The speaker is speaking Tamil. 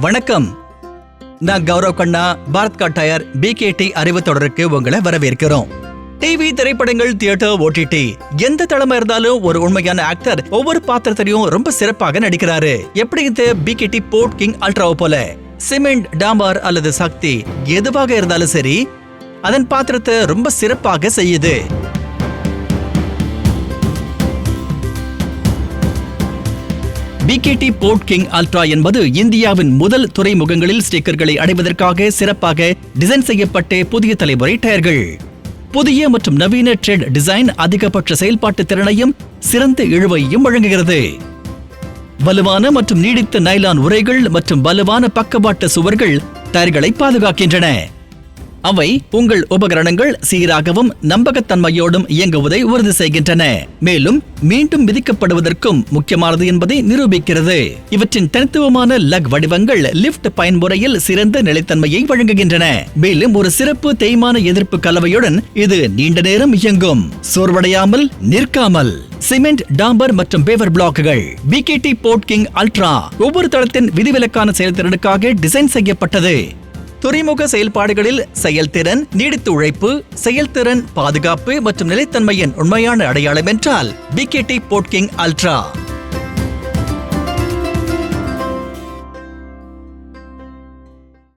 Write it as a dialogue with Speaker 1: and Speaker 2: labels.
Speaker 1: வணக்கம். நான் கௌரவ் கண்ணா பாரத் கா டயர் பிகேடி அறிவு தொடருக்கு உங்களை வரவேற்கிறோம். டிவி திரைப்படங்கள் தியேட்டர் ஓடிடி எந்த தளமா இருந்தாலும் ஒரு உண்மையான ஆக்டர் ஒவ்வொரு பாத்திரத்திலையும் ரொம்ப சிறப்பாக நடிக்கிறாரு. எப்படி இந்த பிகேடி போர்ட் கிங் அல்ட்ராவை போல. சிமெண்ட் டாம்பார் அல்லது சக்தி எதுவாக இருந்தாலும் சரி அதன் பாத்திரத்தை ரொம்ப சிறப்பாக செய்யுது. பிகேடி போர்ட் கிங் அல்ட்ரா என்பது இந்தியாவின் முதல் துறைமுகங்களில் ஸ்டிக்கர்களை அடைவதற்காக சிறப்பாக டிசைன் செய்யப்பட்ட புதிய தலைமுறை டயர்கள். புதிய மற்றும் நவீன ட்ரெட் டிசைன் அதிகபட்ச செயல்பாட்டு திறனையும் சிறந்த இழுவையும் வழங்குகிறது. வலுவான மற்றும் நீடித்த நைலான் உரைகள் மற்றும் வலுவான பக்கவாட்டு சுவர்கள் டயர்களை பாதுகாக்கின்றன. அவை உங்கள் உபகரணங்கள் சீராகவும் நம்பகத்தன்மையோடும் இயங்குவதை உறுதி செய்கின்றன. மேலும் மீண்டும் விதிக்கப்படுவதற்கும் முக்கியமானது என்பதை நிரூபிக்கிறது. இவற்றின் தனித்துவமான லக் வடிவங்கள் லிஃப்ட் பயன்முறையில் சிறந்த நிலைத்தன்மையை வழங்குகின்றன. மேலும் ஒரு சிறப்பு தேய்மான எதிர்ப்பு கலவையுடன் இது நீண்ட நேரம் இயங்கும். சோர்வடையாமல் நிற்காமல். சிமெண்ட் டாம்பர் மற்றும் பேவர் பிளாக்குகள். பிகேடி போர்ட் கிங் அல்ட்ரா ஒவ்வொரு தளத்தின் விதிவிலக்கான செயல்திறனுக்காக டிசைன் செய்யப்பட்டது. துறைமுக செயல்பாடுகளில் செயல்திறன் நீடித்த உழைப்பு செயல்திறன் பாதுகாப்பு மற்றும் நிலைத்தன்மையின் உண்மையான அடையாளம் என்றால் பிகேடி போட்கிங் அல்ட்ரா